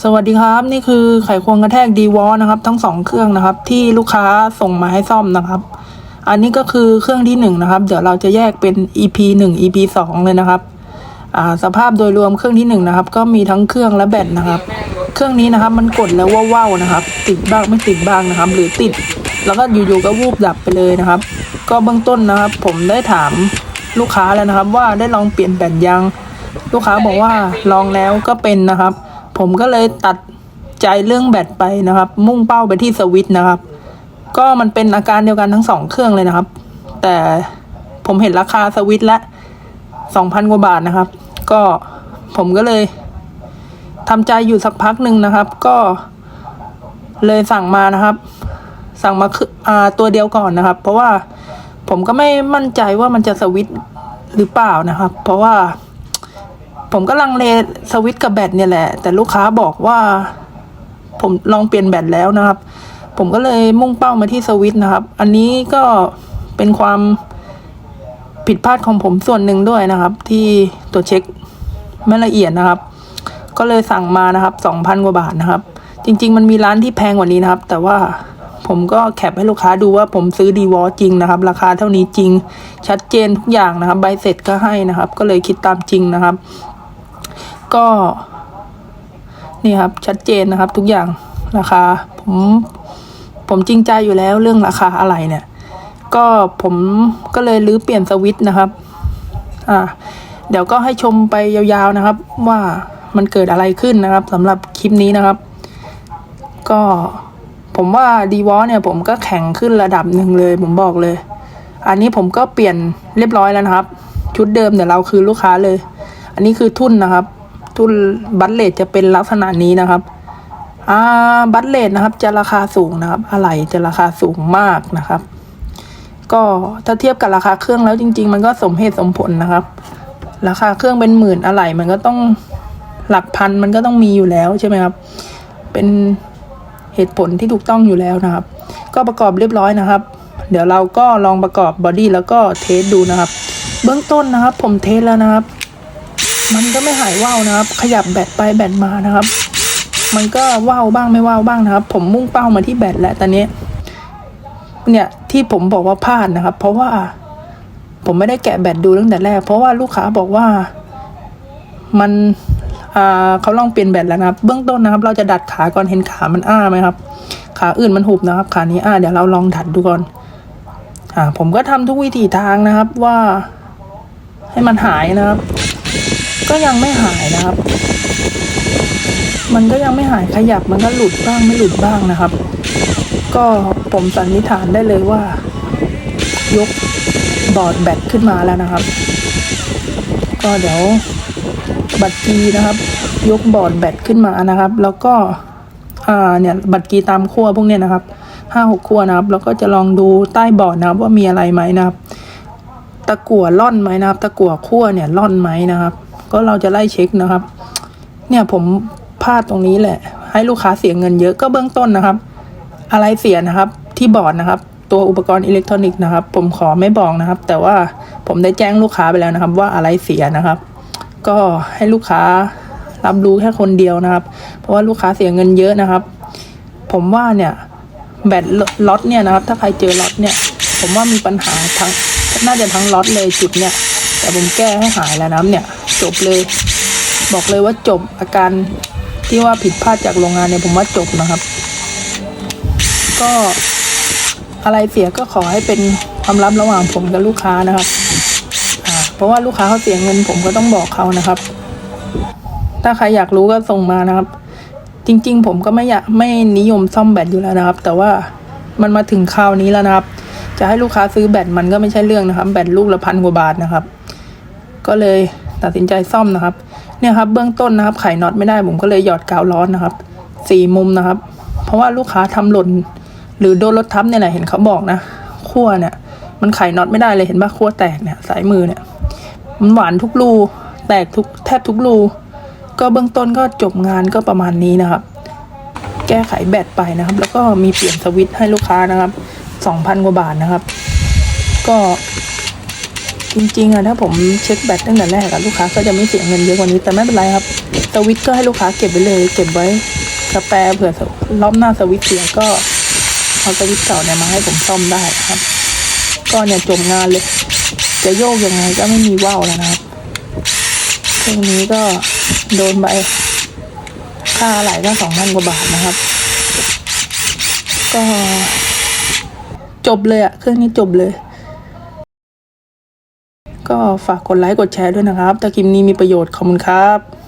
สวัสดีครับ นี่คือไขควงกระแทกดีวอนะครับ ทั้งสองเครื่องนะครับ ที่ลูกค้าส่งมาให้ซ่อมนะครับ อันนี้ก็คือเครื่องที่หนึ่งนะครับ เดี๋ยวเราจะแยกเป็น EP หนึ่ง EP สองเลยนะครับสภาพโดยรวมเครื่องที่หนึ่งนะครับ ก็มีทั้งเครื่องและแบตนะครับ เครื่องนี้นะครับมันกดแล้วว่าวๆนะครับ ติดบ้างไม่ติดบ้างนะครับ หรือติด แล้วก็อยู่ๆก็วูบดับไปเลยนะครับ ก็เบื้องต้นนะครับ ผมได้ถามลูกค้าแล้วนะครับ ว่าได้ลองเปลี่ยนแบตยัง ลูกค้าบอกว่าลองแล้วก็เป็นนะครับ ผมก็เลยตัดใจเรื่องแบตไปนะครับ มุ่งเป้าไปที่สวิตนะครับ ก็มันเป็นอาการเดียวกันทั้งสองเครื่องเลยนะครับ แต่ผมเห็นราคาสวิตละสองพันกว่าบาทนะครับ ก็ผมก็เลยทำใจอยู่สักพักหนึ่งนะครับ ก็เลยสั่งมานะครับ สั่งมาคืออ่าตัวเดียวก่อนนะครับ เพราะว่าผมก็ไม่มั่นใจว่ามันจะสวิตหรือเปล่านะครับ เพราะว่า ผมก็ลังเลสวิตกับแบตเนี่ยแหละ แต่ลูกค้าบอกว่า ผมลองเปลี่ยนแบตแล้วนะครับ ผมก็เลยมุ่งเป้ามาที่สวิตนะครับ อันนี้ก็เป็นความผิดพลาดของผมส่วนหนึ่งด้วยนะครับ ที่ตรวจเช็คไม่ละเอียดนะครับ ก็เลยสั่งมานะครับสองพันกว่าบาทนะครับ จริง ๆ มันมีร้านที่แพงกว่านี้นะครับ แต่ว่าผมก็แคปให้ลูกค้าดูว่าผมซื้อดีวอจริงนะครับ ราคาเท่านี้จริง ชัดเจนทุกอย่างนะครับ ใบเสร็จก็ให้นะครับ ก็เลยคิดตามจริงนะครับ ก็ นี่ครับชัดเจนนะครับ ทุกอย่างราคาผมผมจริงใจอยู่แล้วเรื่องราคาอะไรเนี่ย ก็ผมก็เลยรื้อเปลี่ยนสวิตช์นะครับ อ่า เดี๋ยวก็ให้ชมไปยาวๆนะครับ ว่ามันเกิดอะไรขึ้นนะครับสำหรับคลิปนี้นะครับ ก็ผมว่าดีวอเนี่ยผมก็แข็งขึ้นระดับหนึ่งเลย ผมบอกเลย อันนี้ผมก็เปลี่ยนเรียบร้อยแล้วนะครับ ชุดเดิมเดี๋ยวเราคือลูกค้าเลย อันนี้คือทุ่นนะครับ ทุ่นบัตเลทจะเป็นลักษณะนี้นะครับอ่าบัตเลทนะครับ จะราคาสูงนะครับ อะไรจะราคาสูงมากนะครับ ก็ถ้าเทียบกับราคาเครื่องแล้วจริง ๆ มันก็สมเหตุสมผลนะครับ ราคาเครื่องเป็นหมื่นอะไรมันก็ต้องหลักพันมันก็ต้องมีอยู่แล้วใช่ไหมครับ เป็นเหตุผลที่ถูกต้องอยู่แล้วนะครับ ก็ประกอบเรียบร้อยนะครับ เดี๋ยวเราก็ลองประกอบบอดี้แล้วก็เทสดูนะครับ เบื้องต้นนะครับ ผมเทสแล้วนะครับ มันก็ไม่หายว่าวนะครับ ขยับแบตไปแบตมานะครับ มันก็ว่าวบ้างไม่ว่าวบ้างนะครับ ผมมุ่งเป้ามาที่แบตแหล้วตอนนี้ เนี่ยที่ผมบอกว่าพลาดนะครับ เพราะว่า ผมไม่ได้แกะแบตดูตั้งแต่แรก เพราะว่าลูกค้าบอกว่ามันอ่าเขาลองเปลี่ยนแบตแล้วนะครับ เบื้องต้นนะครับ เราจะดัดขาก่อนเห็นขามันอ้าไหมครับ ขาอื่นมันหุบนะครับ ขานี้อ้าเดี๋ยวเราลองดัดดูก่อน อ่า ผมก็ทำทุกวิธีทางนะครับว่าให้มันหายนะครับ ก็ยังไม่หายนะครับ มันก็ยังไม่หายขยับมันก็หลุดบ้างไม่หลุดบ้างนะครับ ก็ผมสันนิษฐานได้เลยว่า ยกบอร์ดแบตขึ้นมาแล้วนะครับ ก็เดี๋ยวบัตรกีนะครับ ยกบอร์ดแบตขึ้นมานะครับ แล้วก็อ่าเนี่ยบัตรกีตามขั้วพวกเนี้ยนะครับห้าหกขั้วนะครับ แล้วก็จะลองดูใต้บอร์ดนะครับ ว่ามีอะไรไหมนะครับ ตะกั่วล่อนไหมนะครับ ตะกั่วขั้วเนี่ยล่อนไหมนะครับ ก็เราจะไล่เช็คนะครับ เนี่ยผมพลาดตรงนี้แหละ ให้ลูกค้าเสียเงินเยอะก็เบื้องต้นนะครับ อะไรเสียนะครับที่บอร์ดนะครับ ตัวอุปกรณ์อิเล็กทรอนิกส์นะครับ ผมขอไม่บอกนะครับ แต่ว่าผมได้แจ้งลูกค้าไปแล้วนะครับ ว่าอะไรเสียนะครับ ก็ให้ลูกค้ารับรู้แค่คนเดียวนะครับ เพราะว่าลูกค้าเสียเงินเยอะนะครับ ผมว่าเนี่ยแบตล็อตเนี่ยนะครับ ถ้าใครเจอล็อตเนี่ย ผมว่ามีปัญหาทั้งน่าจะทั้งล็อตเลยจุดเนี่ย แต่ผมแก้ให้หายแล้วนะครับเนี่ย จบเลย บอกเลยว่าจบอาการที่ว่าผิดพลาดจากโรงงานเนี่ยผมว่าจบนะครับ ก็อะไรเสียก็ขอให้เป็นความลับระหว่างผมกับลูกค้านะครับเพราะว่าลูกค้าเขาเสียเงิน ผมก็ต้องบอกเขานะครับ ถ้าใครอยากรู้ก็ส่งมานะครับ จริง ๆ ผมก็ไม่อยากไม่นิยมซ่อมแบตอยู่แล้วนะครับ แต่ว่ามันมาถึงคราวนี้แล้วนะครับ จะให้ลูกค้าซื้อแบตมันก็ไม่ใช่เรื่องนะครับ แบตลูกละพันกว่าบาทนะครับ ก็เลยตัดสินใจซ่อมนะครับ เนี่ยครับเบื้องต้นนะครับไขน็อตไม่ได้ผมก็เลยหยอดกาวร้อนนะครับสี่มุมนะครับ เพราะว่าลูกค้าทำหล่นหรือโดนรถทับเนี่ยแหละเห็นเขาบอกนะขั้วเนี่ยมันไขน็อตไม่ได้เลยเห็นปะขั้วแตกเนี่ยสายมือเนี่ยมันหวานทุกรูแตกทุกแทบทุกรูก็เบื้องต้นก็จบงานก็ประมาณนี้นะครับ แก้ไขแบตไปนะครับ แล้วก็มีเปลี่ยนสวิตช์ให้ลูกค้านะครับสองพันกว่าบาทนะครับ ก็ จริงๆอะถ้าผมเช็คแบตตั้งแต่แรกอะลูกค้าก็จะไม่เสียเงินเยอะกว่านี้แต่ไม่เป็นไรครับสวิตก็ให้ลูกค้าเก็บไว้เลย เก็บไว้สแปรเผื่อรอบหน้าสวิตเสียก็เอาสวิตเก่าเนี่ยมาให้ผมซ่อมได้ครับ ก็เนี่ยจบงานเลย จะโยกยังไงก็ไม่มีว่าวแล้วนะครับเครื่องนี้ก็โดนไปค่าอะไหลก็สองพันกว่าบาทนะครับ ก็จบเลยอะเครื่องนี้จบเลย ก็ฝากกดไลค์กดแชร์ด้วยนะครับ ถ้าคลิปนี้มีประโยชน์ขอบคุณครับ